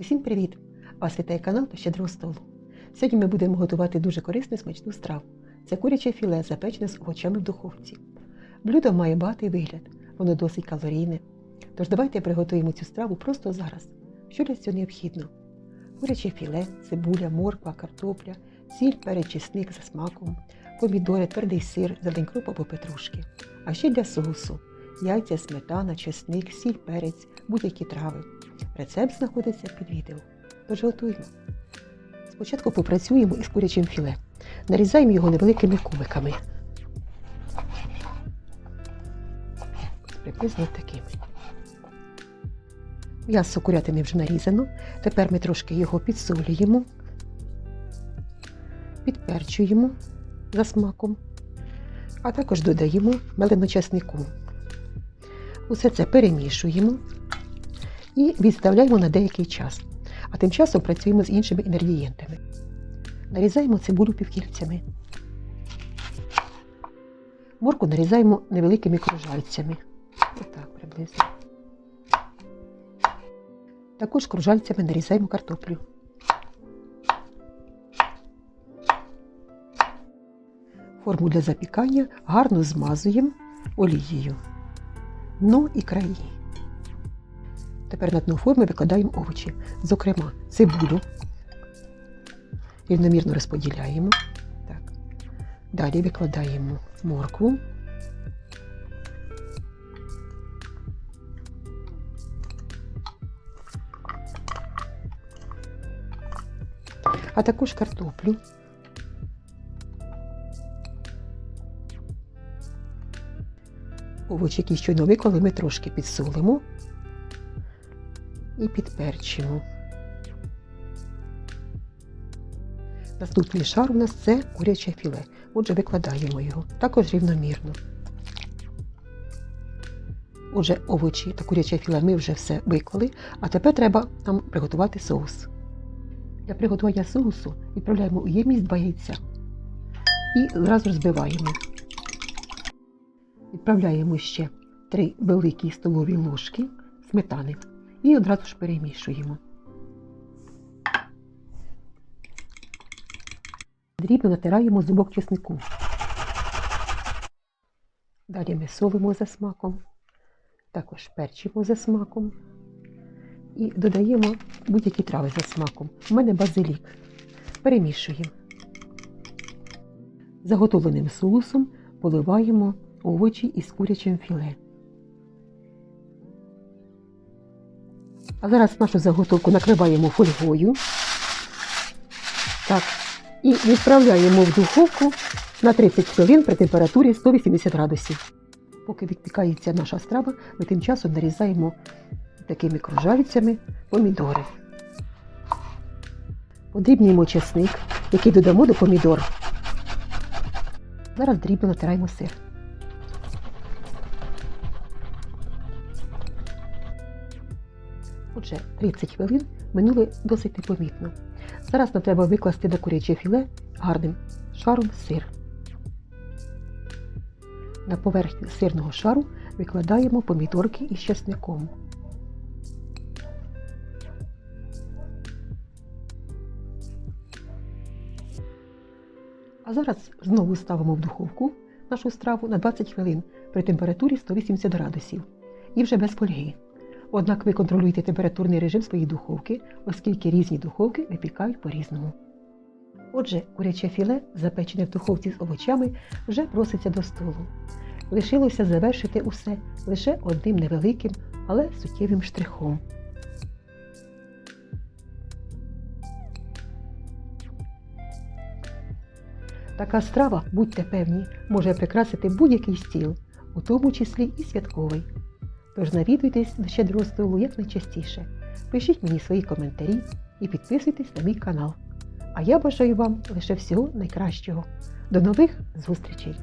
Усім привіт! Вас вітає канал до щедрого столу. Сьогодні ми будемо готувати дуже корисну і смачну страву. Це куряче філе, запечене з овочами в духовці. Блюдо має багатий вигляд, воно досить калорійне. Тож давайте приготуємо цю страву просто зараз. Що для цього необхідно? Куряче філе, цибуля, морква, картопля, сіль, перець, чесник за смаком, помідори, твердий сир, зелень кроп або петрушки. А ще для соусу яйця, сметана, чесник, сіль, перець, будь-які трави. Рецепт знаходиться під відео. Тож готуємо. Спочатку попрацюємо із курячим філе. Нарізаємо його невеликими кубиками. Приблизно такими. М'ясо курятини вже нарізано. Тепер ми трошки його підсолюємо, підперчуємо за смаком, а також додаємо мелену чеснику. Усе це перемішуємо і відставляємо на деякий час. А тим часом працюємо з іншими інгредієнтами. Нарізаємо цибулю півкільцями. Морку нарізаємо невеликими кружальцями. Отак приблизно. Також кружальцями нарізаємо картоплю. Форму для запікання гарно змазуємо олією. Дно і краї. Тепер на дно форми викладаємо овочі, зокрема цибулю. Рівномірно розподіляємо. Так. Далі викладаємо моркву. А також картоплю. Овочі, які щойно виклали, ми трошки підсолимо і підперчимо. Наступний шар у нас це куряче філе. Отже, викладаємо його також рівномірно. Отже, овочі та куряче філе ми вже все виклали, а тепер треба нам приготувати соус. Для приготування соусу відправляємо у ємність два яйця і зразу збиваємо. Відправляємо ще 3 великі столові ложки сметани і одразу ж перемішуємо. Дрібно натираємо зубок чеснику. Далі ми солимо за смаком, також перчимо за смаком і додаємо будь-які трави за смаком. У мене базилік. Перемішуємо. Заготовленим соусом поливаємо овочі із курячим філе. А зараз нашу заготовку накриваємо фольгою. Так. І відправляємо в духовку на 30 хвилин при температурі 180 градусів. Поки відпікається наша страва, ми тим часом нарізаємо такими кружавицями помідори. Подрібнюємо чесник, який додамо до помідор. Зараз дрібно натираємо сир. Отже, 30 хвилин минули досить непомітно. Зараз нам треба викласти на куряче філе гарним шаром сир. На поверхню сирного шару викладаємо помідорки із чесником. А зараз знову ставимо в духовку нашу страву на 20 хвилин при температурі 180 градусів і вже без фольги. Однак ви контролюєте температурний режим своєї духовки, оскільки різні духовки випікають по-різному. Отже, куряче філе, запечене в духовці з овочами, вже проситься до столу. Лишилося завершити усе лише одним невеликим, але суттєвим штрихом. Така страва, будьте певні, може прикрасити будь-який стіл, у тому числі і святковий. Тож навідуйтесь на щедрого столу якнайчастіше. Пишіть мені свої коментарі і підписуйтесь на мій канал. А я бажаю вам лише всього найкращого. До нових зустрічей!